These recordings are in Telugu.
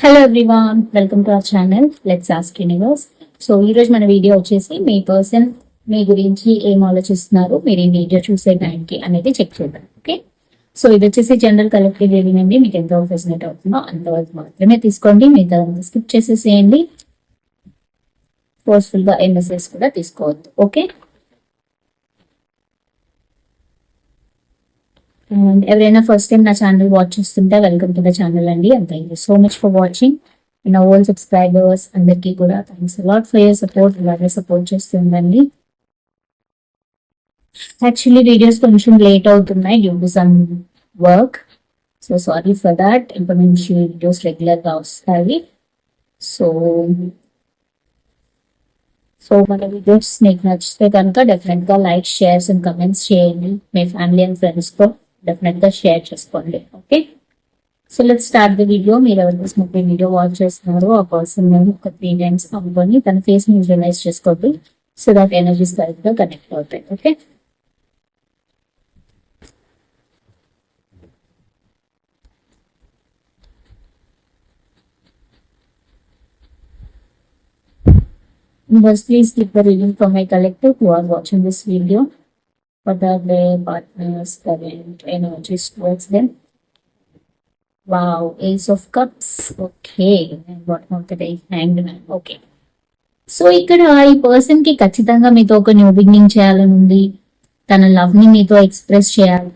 Hello everyone welcome to our channel let's ask universe so ఈ రోజు మన వీడియో వచ్చేసి మీ పర్సన్ మీ గురించి ఏం ఆలోచిస్తున్నారు మీరు ఈ వీడియో చూసే టైంకి అనేది చెక్ చేద్దాం ఓకే సో ఇది వచ్చేసి జనరల్ కలెక్టివ్ రీడింగ్ అండి. మీకు ఎంత ఫెసిలిటీ అవుతుందో అంతవరకు మాత్రమే తీసుకోండి. మిగతా స్కిప్ చేసేసేయండి. ఫోర్స్ఫుల్గా ఎంఎస్ఎస్ కూడా తీసుకోవద్దు ఓకే ఎవరైనా ఫస్ట్ టైం నా ఛానల్ వాచ్ చేస్తుంటే వెల్కమ్ టు ద ఛానల్ అండి. And thank you so much for watching and old subscribers అందరికీ కూడా thanks lot for your support ఇలాగే సపోర్ట్ చేస్తుందండి. యాక్చువల్లీ వీడియోస్ కొంచెం లేట్ అవుతున్నాయి due to some work so sorry for that ఇప్పుడు నుంచి వీడియోస్ రెగ్యులర్గా వస్తాయి. సో సో మన వీడియోస్ మీకు నచ్చితే కనుక డెఫినెట్గా లైక్ షేర్స్ అండ్ కమెంట్స్ చేయండి. మీ ఫ్యామిలీ అండ్ ఫ్రెండ్స్తో డెఫినెట్గా షేర్ చేసుకోండి okay so let start the video మీరు ఎవరి కోసం ఒక వీడియో వాచ్ చేస్తున్నారో ఆ పర్సన్ ఒక త్రీ టైమ్స్ అనుకొని తన ఫేస్ని విజువలైజ్ చేసుకోండి సో దట్ ఎనర్జీస్ కరెక్ట్గా కనెక్ట్ అవుతాయి okay First, please keep the reading from my collective who are watching this video. What are their partners, current energies towards them? Wow, Ace of Cups. Okay. And what about the day? Hanged Man. Okay. So ఇక్కడ ఈ పర్సన్కి ఖచ్చితంగా మీతో ఒక న్యూ బిగినింగ్ చేయాలని ఉంది తన లవ్ని మీతో ఎక్స్ప్రెస్ చేయాలి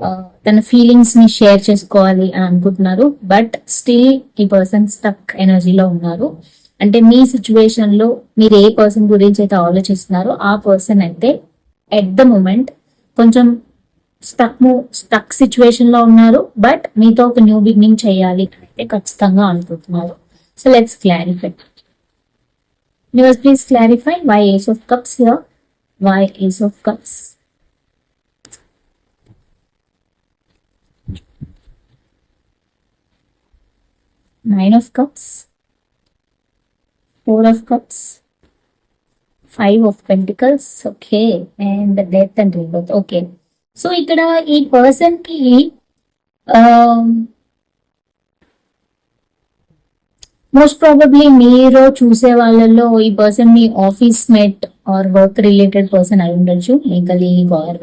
uh, తన ఫీలింగ్స్ని షేర్ చేసుకోవాలి అని అనుకుంటున్నారు బట్ స్టిల్ ఈ పర్సన్ స్టక్ ఎనర్జీలో ఉన్నారు అంటే మీ సిచ్యువేషన్లో మీరు ఏ పర్సన్ గురించి అయితే ఆలోచిస్తున్నారో ఆ పర్సన్ అయితే ఎట్ ద మూమెంట్ కొంచెం స్టక్ స్టక్ సిచ్యువేషన్లో ఉన్నారు బట్ మీతో ఒక న్యూ బిగినింగ్ చేయాలి అయితే ఖచ్చితంగా అనుకుంటున్నారు. So let's clarify news please clarify why ace of cups here why ace of cups nine of cups four of cups five of pentacles okay and death and rebirth okay so ఇక్కడ ఈ పర్సన్కి um, మోస్ట్ ప్రాబబ్లీ మీరు చూసే వాళ్ళలో ఈ person me office mate or work related person అయి ఉండొచ్చు మీ కలీగ్ ఆర్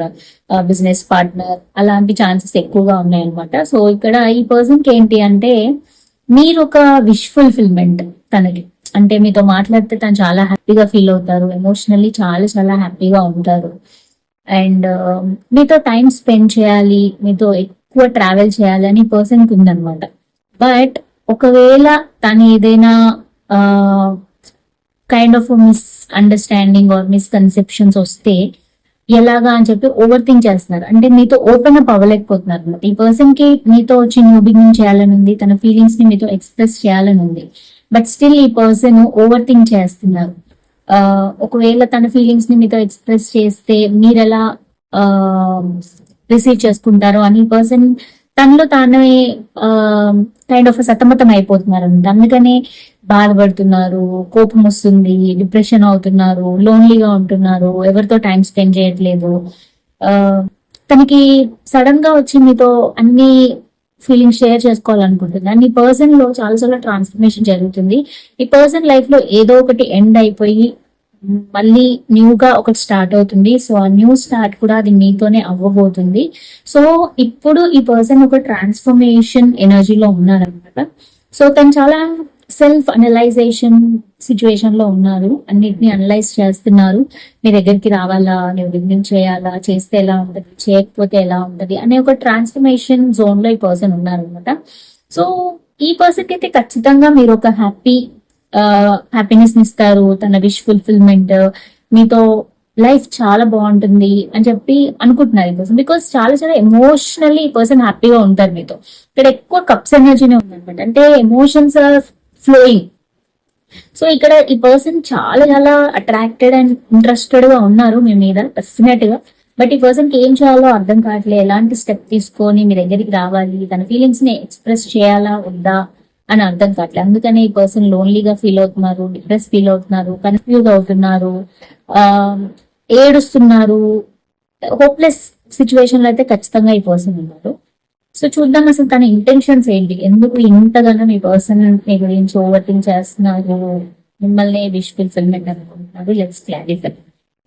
బిజినెస్ పార్ట్నర్ అలాంటి ఛాన్సెస్ ఎక్కువగా ఉన్నాయన్నమాట. సో ఇక్కడ ఈ పర్సన్కి ఏంటి అంటే మీరు ఒక విష్ ఫుల్ఫిల్మెంట్ తనకి. అంటే మీతో మాట్లాడితే తను చాలా హ్యాపీగా ఫీల్ అవుతారు. ఎమోషనల్లీ చాలా చాలా హ్యాపీగా ఉంటారు. అండ్ um, మీతో టైం స్పెండ్ చేయాలి మీతో ఎక్కువ ట్రావెల్ చేయాలి అని పర్సన్కి ఉందన్నమాట. బట్ ఒకవేళ తను ఏదైనా kind of misunderstanding or misconceptions వస్తే ఎలాగా అని చెప్పి ఓవర్ థింక్ చేస్తున్నారు. అంటే మీతో ఓపెన్ అప్ అవ్వలేకపోతున్నారు అన్నమాట. ఈ పర్సన్కి మీతో వచ్చి న్యూ బిగినింగ్ చేయాలని ఉంది తన ఫీలింగ్స్ని మీతో ఎక్స్ప్రెస్ చేయాలని ఉంది బట్ స్టిల్ ఈ పర్సన్ ఓవర్ థింక్ చేస్తున్నారు. ఆ, ఒకవేళ తన ఫీలింగ్స్ని మీతో ఎక్స్ప్రెస్ చేస్తే మీరు ఎలా రిసీవ్ చేసుకుంటారో అని పర్సన్ తనలో తానే కైండ్ ఆఫ్ సతమతం అయిపోతున్నారు అందుకనే బాధపడుతున్నారు కోపం వస్తుంది డిప్రెషన్ అవుతున్నారు లోన్లీగా ఉంటున్నారు ఎవరితో టైం స్పెండ్ చేయట్లేదు. ఆ, తనకి సడన్గా వచ్చి మీతో అన్ని ఫీలింగ్ షేర్ చేసుకోవాలనుకుంటుంది. అండ్ ఈ పర్సన్లో చాలా చాలా ట్రాన్స్ఫర్మేషన్ జరుగుతుంది. ఈ పర్సన్ లైఫ్లో ఏదో ఒకటి ఎండ్ అయిపోయి మళ్ళీ న్యూ గా ఒకటి స్టార్ట్ అవుతుంది. సో ఆ న్యూ స్టార్ట్ కూడా అది మీతోనే అవ్వబోతుంది. సో ఇప్పుడు ఈ పర్సన్ ఒక ట్రాన్స్ఫర్మేషన్ ఎనర్జీలో ఉన్నారనమాట సో తను చాలా సెల్ఫ్ అనలైజేషన్ సిచ్యువేషన్లో ఉన్నారు. అన్నిటిని అనలైజ్ చేస్తున్నారు. మీ దగ్గరికి రావాలా? నేను బిగినింగ్ చేయాలా? చేస్తే ఎలా ఉంటది? చేయకపోతే ఎలా ఉంటది? అనే ఒక ట్రాన్స్ఫర్మేషన్ జోన్లో ఈ పర్సన్ ఉన్నారనమాట సో ఈ పర్సన్కి అయితే ఖచ్చితంగా మీరు ఒక హ్యాపీ హ్యాపీనెస్ ఇస్తారు. తన విష్ ఫుల్ఫిల్మెంట్ మీతో లైఫ్ చాలా బాగుంటుంది అని చెప్పి అనుకుంటున్నారు ఈ పర్సన్ బికాస్ చాలా చాలా ఎమోషనల్లీ ఈ పర్సన్ హ్యాపీగా ఉంటారు మీతో. ఇక్కడ ఎక్కువ కప్స్ ఎనర్జీనే ఉందన్నమాట. అంటే ఎమోషన్స్ ఆర్ ఫ్లోయింగ్ సో ఇక్కడ ఈ పర్సన్ చాలా చాలా అట్రాక్టెడ్ అండ్ ఇంట్రెస్టెడ్గా ఉన్నారు మీ మీద డెఫినెట్గా. బట్ ఈ పర్సన్కి ఏం చేయాలో అర్థం కావట్లేదు. ఎలాంటి స్టెప్ తీసుకొని మీ దగ్గరికి రావాలి? తన ఫీలింగ్స్ని ఎక్స్ప్రెస్ చేయాలా? వద్దా? అని అర్థం కావట్లేదు. అందుకనే ఈ పర్సన్ లోన్లీగా ఫీల్ అవుతున్నారు డిప్రెస్ ఫీల్ అవుతున్నారు కన్ఫ్యూజ్ అవుతున్నారు ఆ ఏడుస్తున్నారు. హోప్లెస్ సిచ్యువేషన్లో అయితే ఖచ్చితంగా ఈ పర్సన్ ఉన్నారు. సో చూద్దాం అసలు తన ఇంటెన్షన్స్ ఏంటి ఎందుకు ఇంతగానో మీ పర్సన్ మీ గురించి ఓవర్ థింక్ చేస్తున్నారు మిమ్మల్ని విష్ ఫుల్ఫిల్మెంట్ అనుకుంటున్నారు let's clarify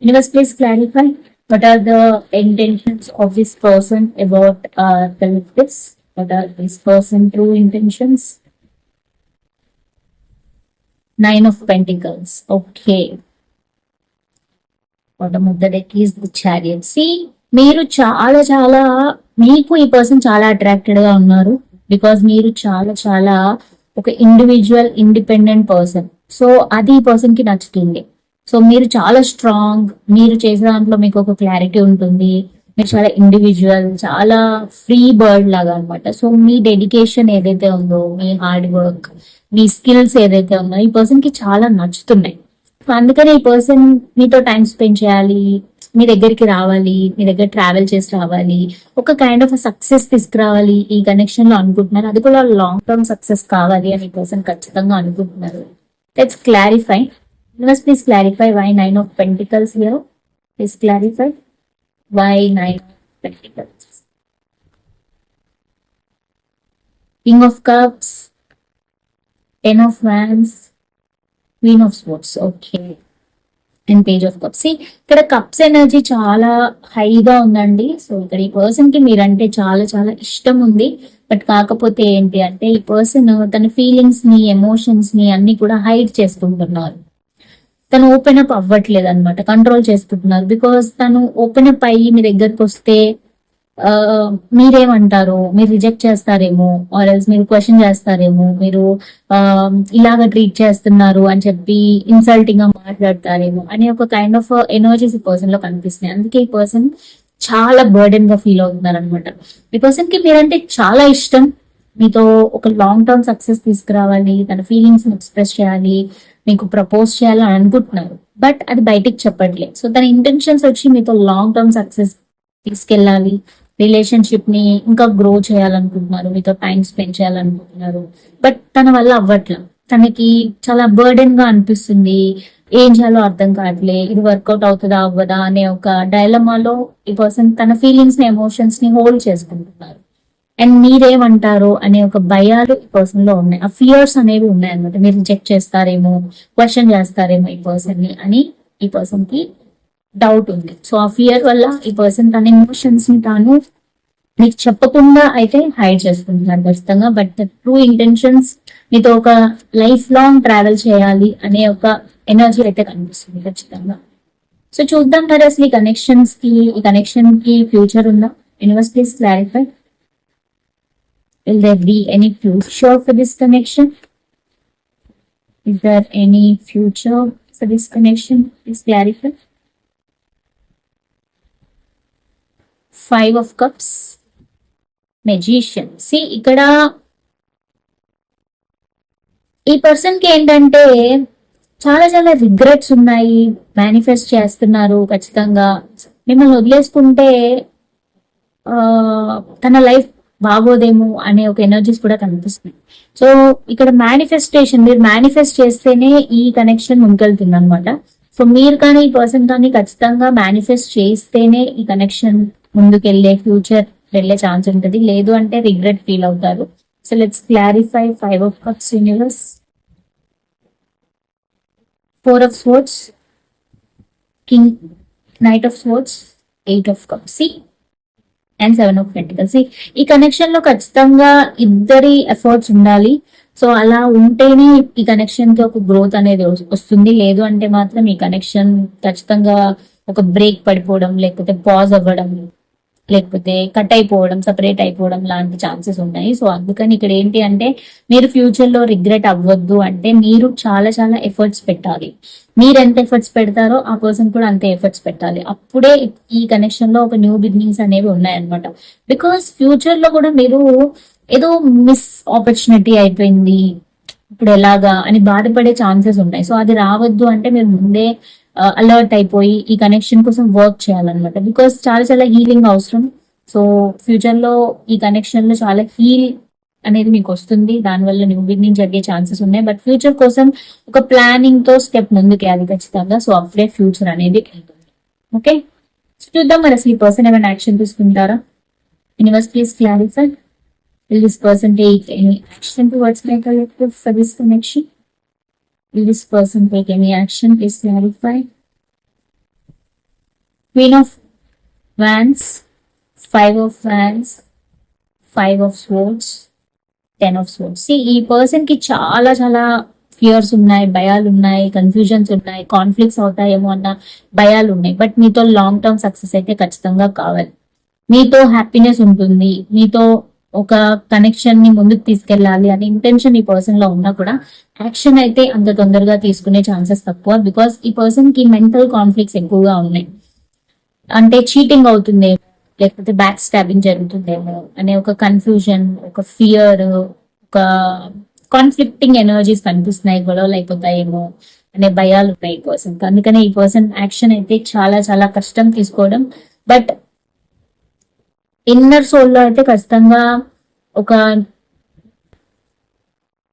universe please clarify what are the intentions of this person about uh, this what are this person true intentions nine of pentacles okay bottom of the deck is the chariot see మీరు చాలా చాలా మీకు ఈ పర్సన్ చాలా అట్రాక్టెడ్గా ఉన్నారు బికాస్ మీరు చాలా చాలా ఒక ఇండివిజువల్ ఇండిపెండెంట్ పర్సన్ సో అది ఈ పర్సన్కి నచ్చుతుంది. సో మీరు చాలా స్ట్రాంగ్ మీరు చేసే దాంట్లో మీకు ఒక క్లారిటీ ఉంటుంది. మీరు చాలా ఇండివిజువల్ చాలా ఫ్రీ బర్డ్ లాగా అనమాట సో మీ డెడికేషన్ ఏదైతే ఉందో మీ హార్డ్ వర్క్ మీ స్కిల్స్ ఏదైతే ఉందో ఈ పర్సన్కి చాలా నచ్చుతున్నాయి. సో అందుకని ఈ పర్సన్ మీతో టైం స్పెండ్ చేయాలి మీ దగ్గరికి రావాలి మీ దగ్గర ట్రావెల్ చేసి రావాలి ఒక కైండ్ ఆఫ్ సక్సెస్ తీసుకురావాలి ఈ కనెక్షన్లో అనుకుంటున్నారు. అది కూడా లాంగ్ టర్మ్ సక్సెస్ కావాలి అని పర్సన్ ఖచ్చితంగా అనుకుంటున్నారు. Let's clarify please clarify why nine of pentacles here please clarify why nine of pentacles king of cups ten of fans queen of swords okay and page of cups ఇక్కడ కప్స్ ఎనర్జీ చాలా హైగా ఉందండి. సో ఇక్కడ ఈ పర్సన్కి మీరంటే చాలా చాలా ఇష్టం ఉంది. బట్ కాకపోతే ఏంటి అంటే ఈ పర్సన్ తన ఫీలింగ్స్ని ఎమోషన్స్ని అన్ని కూడా హైడ్ చేసుకుంటున్నారు తను ఓపెన్ అప్ అవ్వట్లేదు అనమాట కంట్రోల్ చేసుకుంటున్నారు బికాస్ తను ఓపెన్ అప్ అయ్యి మీ దగ్గరకు వస్తే మీరేమంటారు? మీరు రిజెక్ట్ చేస్తారేమో? ఆర్ ఎల్స్ మీరు క్వశ్చన్ చేస్తారేమో? మీరు ఇలాగ ట్రీట్ చేస్తున్నారు అని చెప్పి ఇన్సల్టింగ్గా మాట్లాడతారేమో? అని ఒక కైండ్ ఆఫ్ ఎనర్జీస్ ఈ పర్సన్లో కనిపిస్తున్నాయి. అందుకే ఈ పర్సన్ చాలా బర్డెన్గా ఫీల్ అవుతున్నారు అనమాట ఈ పర్సన్కి మీరంటే చాలా ఇష్టం. మీతో ఒక లాంగ్ టర్మ్ సక్సెస్ తీసుకురావాలి తన ఫీలింగ్స్ ఎక్స్ప్రెస్ చేయాలి మీకు ప్రపోజ్ చేయాలని అనుకుంటున్నారు. బట్ అది బయటికి చెప్పట్లేదు. సో తన ఇంటెన్షన్స్ వచ్చి మీతో లాంగ్ టర్మ్ సక్సెస్ తీసుకెళ్ళాలి రిలేషన్షిప్ని ఇంకా గ్రో చేయాలనుకుంటున్నారు మీతో టైం స్పెండ్ చేయాలనుకుంటున్నారు. బట్ తన వల్ల అవ్వట్ల. తనకి చాలా బర్డెన్గా అనిపిస్తుంది. ఏం చేయాలో అర్థం కావట్లే. ఇది వర్కౌట్ అవుతుందా అవ్వదా అనే ఒక డైలమాలో ఈ పర్సన్ తన ఫీలింగ్స్ని ఎమోషన్స్ని హోల్డ్ చేసుకుంటున్నారు. అండ్ మీరేమంటారు అనే ఒక భయాలు ఈ పర్సన్లో ఉన్నాయి. ఆ ఫియర్స్ అనేవి ఉన్నాయి అనమాట మీరు చెక్ చేస్తారేమో క్వశ్చన్ చేస్తారేమో ఈ పర్సన్ని అని ఈ పర్సన్కి డౌట్ ఉంది. సో ఆ ఫియర్ వల్ల ఈ పర్సన్ తన ఎమోషన్స్ని తాను మీకు చెప్పకుండా అయితే హైడ్ చేసుకుంటున్నాడు ఖచ్చితంగా. బట్ ట్రూ ఇంటెన్షన్స్ మీతో ఒక లైఫ్ లాంగ్ ట్రావెల్ చేయాలి అనే ఒక ఎనర్జీ అయితే కనిపిస్తుంది ఖచ్చితంగా. సో చూద్దాం కదా అసలు ఈ కనెక్షన్స్కి ఈ కనెక్షన్కి ఫ్యూచర్ ఉందా? Universe please clarify will there be any future for this connection is there any future for this connection Please clarify five of cups magician see ఇక్కడ ఈ పర్సన్కి ఏంటంటే చాలా చాలా రిగ్రెట్స్ ఉన్నాయి. మేనిఫెస్ట్ చేస్తున్నారు ఖచ్చితంగా. మిమ్మల్ని వదిలేసుకుంటే తన లైఫ్ బాగోదేమో అనే ఒక ఎనర్జీస్ కూడా కనిపిస్తున్నాయి. సో ఇక్కడ మేనిఫెస్టేషన్ మీరు మేనిఫెస్ట్ చేస్తేనే ఈ కనెక్షన్ ముందుకెళ్తుంది అనమాట సో మీరు కానీ ఈ పర్సన్ కానీ ఖచ్చితంగా మేనిఫెస్ట్ చేస్తేనే ఈ కనెక్షన్ ముందుకెళ్ళే ఫ్యూచర్ వెళ్ళే ఛాన్స్ ఉంటుంది. లేదు అంటే రిగ్రెట్ ఫీల్ అవుతారు. So let's clarify five of cups universe four of swords king knight of swords eight of cups see and seven of pentacles ఈ కనెక్షన్లో ఖచ్చితంగా ఇద్దరి ఎఫర్ట్స్ ఉండాలి. సో అలా ఉంటేనే ఈ కనెక్షన్కి ఒక గ్రోత్ అనేది వస్తుంది. లేదు అంటే మాత్రం ఈ కనెక్షన్ ఖచ్చితంగా ఒక బ్రేక్ పడిపోవడం లేకపోతే పాజ్ అవ్వడం లేకపోతే కట్ అయిపోవడం సపరేట్ అయిపోవడం లాంటి ఛాన్సెస్ ఉన్నాయి. సో అందుకని ఇక్కడ ఏంటి అంటే మీరు ఫ్యూచర్లో రిగ్రెట్ అవ్వద్దు అంటే మీరు చాలా చాలా ఎఫర్ట్స్ పెట్టాలి. మీరు ఎంత ఎఫర్ట్స్ పెడతారో ఆ పర్సన్ కూడా అంతే ఎఫర్ట్స్ పెట్టాలి. అప్పుడే ఈ కనెక్షన్లో ఒక న్యూ బిగినింగ్స్ అనేవి ఉన్నాయన్నమాట. బికాస్ ఫ్యూచర్లో కూడా మీరు ఏదో మిస్ ఆపర్చునిటీ అయిపోయింది ఇప్పుడు ఎలాగా అని బాధపడే ఛాన్సెస్ ఉన్నాయి. సో అది రావద్దు అంటే మీరు ముందే Uh, అలర్ట్ అయిపోయి ఈ కనెక్షన్ కోసం వర్క్ చేయాలన్నమాట. బికాస్ చాలా చాలా హీలింగ్ అవసరం. సో ఫ్యూచర్లో ఈ కనెక్షన్లో చాలా హీల్ అనేది మీకు వస్తుంది. దానివల్ల న్యూ బిగినింగ్ జరిగే ఛాన్సెస్ ఉన్నాయి. బట్ ఫ్యూచర్ కోసం ఒక ప్లానింగ్తో స్టెప్ ముందుకేయాలి ఖచ్చితంగా. సో అప్పుడే ఫ్యూచర్ అనేది వెళ్తుంది. ఓకే చూద్దాం మరి అసలు ఈ పర్సన్ ఏమైనా యాక్షన్ తీసుకుంటారా? Universe please clarify this person person take any action towards my collective for? Will this person take any action? Please clarify. Queen of Wands, Five of Wands, Five of Swords, Ten of Swords. See, ఈ పర్సన్కి చాలా చాలా ఫియర్స్ ఉన్నాయి భయాలు ఉన్నాయి కన్ఫ్యూజన్స్ ఉన్నాయి కాన్ఫ్లిక్ట్స్ అవుతాయేమో అన్న భయాలు ఉన్నాయి బట్ మీతో లాంగ్ టర్మ్ సక్సెస్ అయితే ఖచ్చితంగా కావాలి మీతో హ్యాపీనెస్ ఉంటుంది మీతో ఒక కనెక్షన్ని ముందుకు తీసుకెళ్ళాలి అనే ఇంటెన్షన్ ఈ పర్సన్లో ఉన్నా కూడా యాక్షన్ అయితే అంత తొందరగా తీసుకునే ఛాన్సెస్ తక్కువ బికాస్ ఈ పర్సన్కి మెంటల్ కాన్ఫ్లిక్ట్స్ ఎక్కువగా ఉన్నాయి. అంటే చీటింగ్ అవుతుంది లేకపోతే బ్యాక్ స్టాబింగ్ జరుగుతుందేమో అనే ఒక కన్ఫ్యూజన్ ఒక ఫియర్ ఒక కాన్ఫ్లిక్టింగ్ ఎనర్జీస్ కనిపిస్తున్నాయి గొడవలు అయిపోతాయేమో అనే భయాలు ఉన్నాయి ఈ పర్సన్ అందుకనే ఈ పర్సన్ యాక్షన్ అయితే చాలా చాలా కష్టం తీసుకోవడం. బట్ ఇన్నర్ సోల్లో అయితే ఖచ్చితంగా ఒక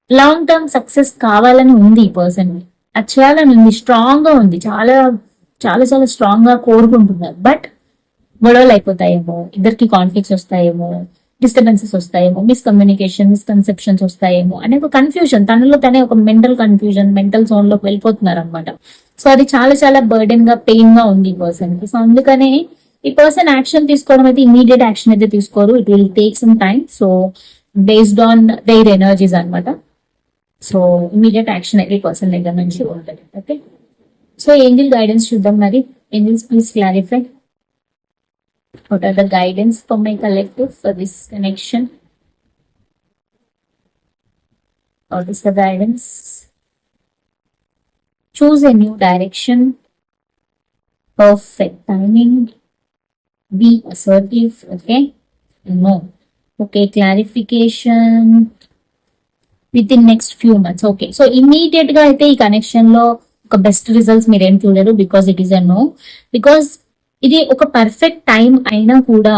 లాంగ్ టర్మ్ సక్సెస్ కావాలని ఉంది ఈ పర్సన్ అది చేయాలని ఉంది స్ట్రాంగ్గా ఉంది. చాలా చాలా చాలా స్ట్రాంగ్గా కోరుకుంటున్నారు. బట్ గొడవలు అయిపోతాయేమో ఇద్దరికి కాన్ఫ్లిక్ట్స్ వస్తాయేమో డిస్టర్బెన్సెస్ వస్తాయేమో మిస్కమ్యూనికేషన్ మిస్కన్సెప్షన్స్ వస్తాయేమో అనే ఒక కన్ఫ్యూజన్ తనలో తనే ఒక మెంటల్ కన్ఫ్యూజన్ మెంటల్ జోన్లోకి వెళ్ళిపోతున్నారు అనమాట సో అది చాలా చాలా బర్డెన్గా పెయిన్గా ఉంది ఈ పర్సన్ సో అందుకనే ఈ పర్సన్ యాక్షన్ తీసుకోవడం అయితే ఇమీడియట్ యాక్షన్ అయితే తీసుకోరు it will take some time so based on their energies అనమాట సో ఇమీడియట్ యాక్షన్ అయితే పర్సన్ దగ్గర నుంచి ఉంటుంది ఓకే సో ఏంజిల్ గైడెన్స్ చూద్దాం మరి angels please clarify What are the guidance for my collective for this connection? What is the guidance? Choose a new direction. Perfect timing. Be assertive. Okay. No. Okay. Clarification. With in next few months okay so ఇమీడియట్గా అయితే ఈ కనెక్షన్లో ఒక బెస్ట్ రిజల్ట్స్ మీరు ఏం చూడరు because it is a no because ఇది ఒక పర్ఫెక్ట్ టైం అయినా కూడా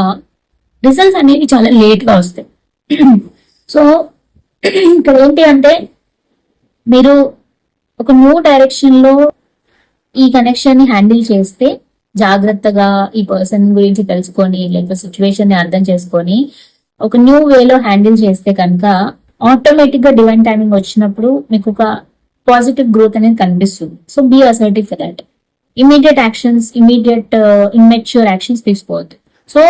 రిజల్ట్స్ అనేవి చాలా లేట్గా వస్తాయి సో ఇక్కడ ఏంటి అంటే మీరు ఒక న్యూ డైరెక్షన్లో ఈ కనెక్షన్ని హ్యాండిల్ చేస్తే జాగ్రత్తగా ఈ పర్సన్ గురించి తెలుసుకొని లేకపోతే సిచ్యువేషన్ని అర్థం చేసుకొని ఒక న్యూ వేలో హ్యాండిల్ చేస్తే కనుక ఆటోమేటిక్గా డివైన్ టైమింగ్ వచ్చినప్పుడు మీకు ఒక పాజిటివ్ గ్రోత్ అనేది కనిపిస్తుంది. So be assertive for that immediate actions immediate immature actions తీసుకోవద్దు. సో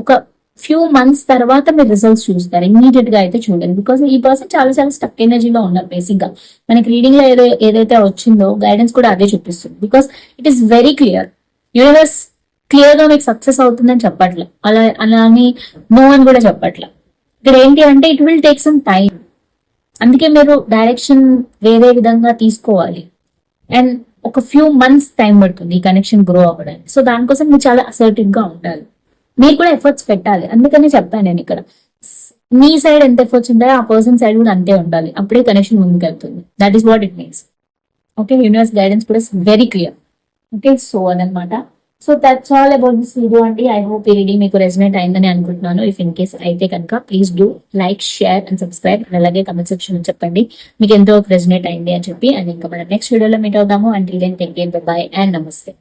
ఒక ఫ్యూ మంత్స్ తర్వాత మీరు రిజల్ట్స్ చూస్తారు. ఇమీడియట్గా అయితే చూడండి. బికాస్ ఈ పర్సన్ చాలా చాలా స్టక్ ఎనర్జీలో ఉన్నారు బేసిక్గా. మనకి రీడింగ్లో ఏదో ఏదైతే వచ్చిందో గైడెన్స్ కూడా అదే చూపిస్తుంది. Because it is very clear universe క్లియర్గా మీకు సక్సెస్ అవుతుందని చెప్పట్లే. అలా అలా అని నో అని కూడా చెప్పట్లే. ఇక్కడ ఏంటి అంటే it will take some time అందుకే మీరు డైరెక్షన్ వేరే విధంగా తీసుకోవాలి. అండ్ ఒక ఫ్యూ మంత్స్ టైం పడుతుంది ఈ కనెక్షన్ గ్రో అవ్వడానికి. సో దానికోసం మీరు చాలా అసర్టివ్గా ఉండాలి. మీరు కూడా ఎఫర్ట్స్ పెట్టాలి. అందుకనే చెప్తాను నేను ఇక్కడ. మీ సైడ్ ఎంత ఎఫర్ట్స్ ఉంటాయో ఆ పర్సన్ సైడ్ కూడా అంతే ఉండాలి. అప్పుడే కనెక్షన్ ముందుకు వెళ్తుంది that is what it means okay universe guidance కూడా వెరీ క్లియర్ ఓకే సో అదనమాట so that's all about this video అండి. ఐ హోప్ ఈ రీడింగ్ మీకు రెసినేట్ అయిందని అనుకుంటున్నాను. ఇఫ్ ఇన్ కేస్ అయితే కనుక please do like share and subscribe అలాగే కమెంట్ సెక్షన్ చెప్పండి మీకు ఎంతో రెసినేట్ అయింది అని చెప్పి. అండ్ ఇంకా మన నెక్స్ట్ వీడియోలో మీట్ అవుదాము. And take care bye and namaste